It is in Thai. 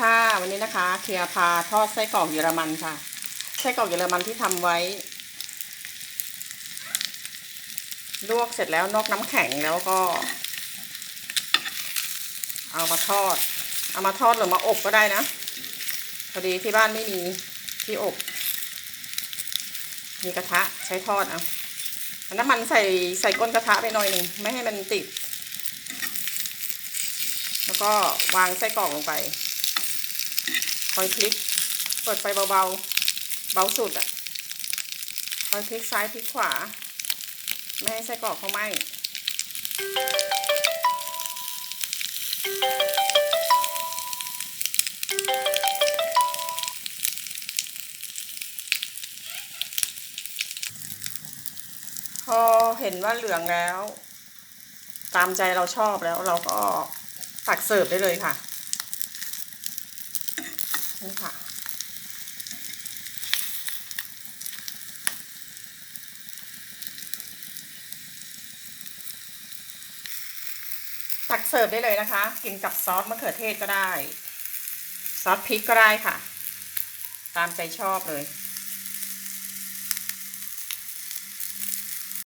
ค่ะวันนี้นะคะ เคลียร์พาทอดไส้กรอกเยอรมันค่ะ ไส้กรอกเยอรมันที่ทำไว้ ลวกเสร็จแล้วนอกน้ำแข็งแล้วก็ เอามาทอด เอามาทอดหรือมาอบก็ได้นะพอดีที่บ้านไม่มีที่อบ มีกระทะใช้ทอดอาเอาน้ำมันใส่ใส่ก้นกระทะไปหน่อยหนึ่งไม่ให้มันติด แล้วก็วางไส้กรอกลงไป คอยพลิก เปิดไฟเบาๆ เบาสุดอะ่ะ คอยพลิกซ้ายพลิกขวา ไม่ให้ไส้กรอกเขาไหม้พอเห็นว่าเหลืองแล้ว ตามใจเราชอบแล้วเราก็ตักเสิร์ฟได้เลยค่ะ นี่ค่ะ ตักเสิร์ฟได้เลยนะคะ กินกับซอสมะเขือเทศก็ได้ ซอสพริกก็ได้ค่ะ ตามใจชอบเลย